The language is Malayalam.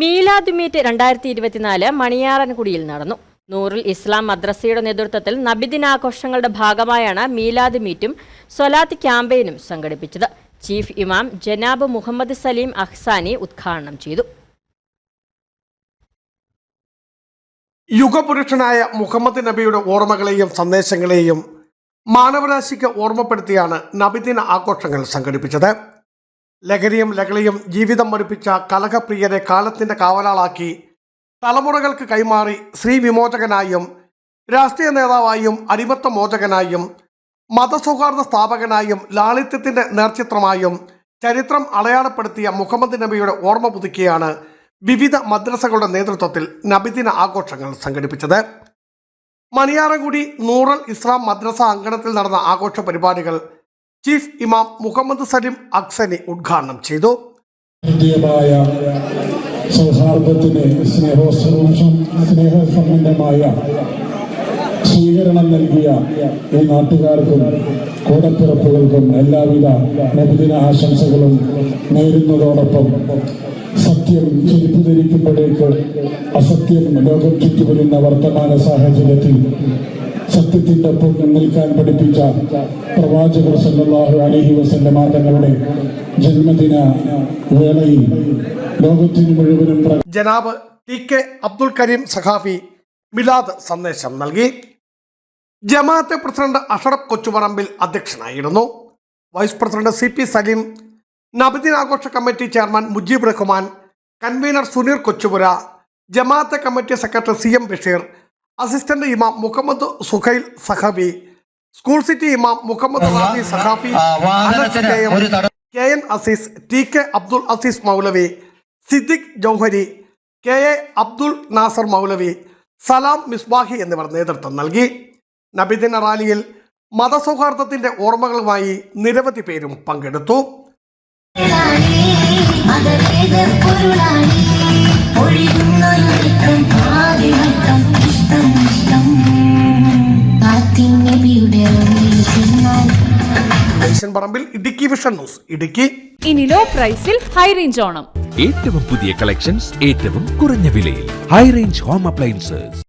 മീലാദ് മീറ്റ് രണ്ടായിരത്തി ഇരുപത്തിനാല് മണിയാറൻകുടിയിൽ നടന്നു. നൂറിൽ ഇസ്ലാം മദ്രസയുടെ നേതൃത്വത്തിൽ നബിദിനാഘോഷങ്ങളുടെ ഭാഗമായാണ് മീലാദ് മീറ്റും സൊലാത്ത് ക്യാമ്പയിനും സംഘടിപ്പിച്ചത്. ചീഫ് ഇമാം ജനാബ് മുഹമ്മദ് സലീം അഹ്സാനി ഉദ്ഘാടനം ചെയ്തു. യുഗപുരുഷനായ മുഹമ്മദ് നബിയുടെ ഓർമ്മകളെയും സന്ദേശങ്ങളെയും മാനവരാശിക്ക് ഓർമ്മപ്പെടുത്തിയാണ് നബിദിന ആഘോഷങ്ങൾ സംഘടിപ്പിച്ചത്. ലഹരിയും ലഹളിയും ജീവിതം മടുപ്പിച്ച കലഹപ്രിയരെ കാലത്തിന്റെ കാവലാളാക്കി തലമുറകൾക്ക് കൈമാറി ശ്രീ വിമോചകനായും രാഷ്ട്രീയ നേതാവായും അടിമത്ത മോചകനായും മതസൗഹാർദ്ദ സ്ഥാപകനായും ലാളിത്യത്തിന്റെ നേർചിത്രമായും ചരിത്രം അടയാളപ്പെടുത്തിയ മുഹമ്മദ് നബിയുടെ ഓർമ്മ പുതുക്കിയാണ് വിവിധ മദ്രസകളുടെ നേതൃത്വത്തിൽ നബിദിന ആഘോഷങ്ങൾ സംഘടിപ്പിച്ചത്. മണിയാറൻകുടി നൂറൽ ഇസ്ലാം മദ്രസ അങ്കണത്തിൽ നടന്ന ആഘോഷ പരിപാടികൾ ചീഫ് ഇമാം മുഹമ്മദ് സലിം അക്സനെ ഉദ്ഘാടനം ചെയ്തു. സൗഹാർദ്ദത്തിന് സ്നേഹസമ്പന്നമായ സ്വീകരണം നൽകിയ ഈ നാട്ടുകാർക്കും കൂടപ്പിറപ്പുകൾക്കും എല്ലാവിധ നബിദിന ആശംസകളും നേരുന്നതോടൊപ്പം സത്യം ചെരുപ്പ് ധരിക്കുമ്പോഴേക്ക് അസത്യം ലോകം ചുറ്റിവരുന്ന വർത്തമാന സാഹചര്യത്തിൽ സത്യത്തിന്റെ ഒപ്പം നിൽക്കാൻ പഠിപ്പിച്ച പ്രവാചകർ സല്ലാഹു അലഹി വസല്ലമ തങ്ങളുടെ ജന്മദിന വേളയിൽ ലോകത്തിന് മുഴുവനും ജനാബ് ടി കെ അബ്ദുൽ കരീം സഖാഫി മിലാദ് സന്ദേശം നൽകി. ജമാഅത്തെ പ്രസിഡന്റ് അഷറഫ് കൊച്ചുപറമ്പിൽ അധ്യക്ഷനായിരുന്നു. Vice president C P Saleem നബിദിനാഘോഷ committee chairman Mujeeb Rahman convener Suneer Kochupura Jamaat-e committee secretary C M Basheer assistant ഇമാം മുഹമ്മദ് സുഹൈൽ സഹാബി സ്കൂൾ സിറ്റി ഇമാം മുഹമ്മദ് റാബി സഖാഫി ആ, കെ ഒരു തട- K N Azeez T K Abdul Azeez Moulavi Siddique Jauhari K A Abdul Nasar മൗലവി സലാം മിസ്ബാഹി എന്നിവർ നേതൃത്വം നൽകി. നബിദിന റാലിയിൽ മതസൗഹാർദ്ദത്തിന്റെ ഓർമ്മകളുമായി നിരവധി പേരും പങ്കെടുത്തു. ഒഴുകുന്നൊരു ജയ്ഷൻ പറമ്പിൽ ഇടുക്കി വിഷൻ ന്യൂസ് ഇടുക്കി. ഇനി ലോ പ്രൈസിൽ ഹൈ റേഞ്ച് ഓണം. ഏറ്റവും പുതിയ കളക്ഷൻസ് ഏറ്റവും കുറഞ്ഞ വിലയിൽ. High range home appliances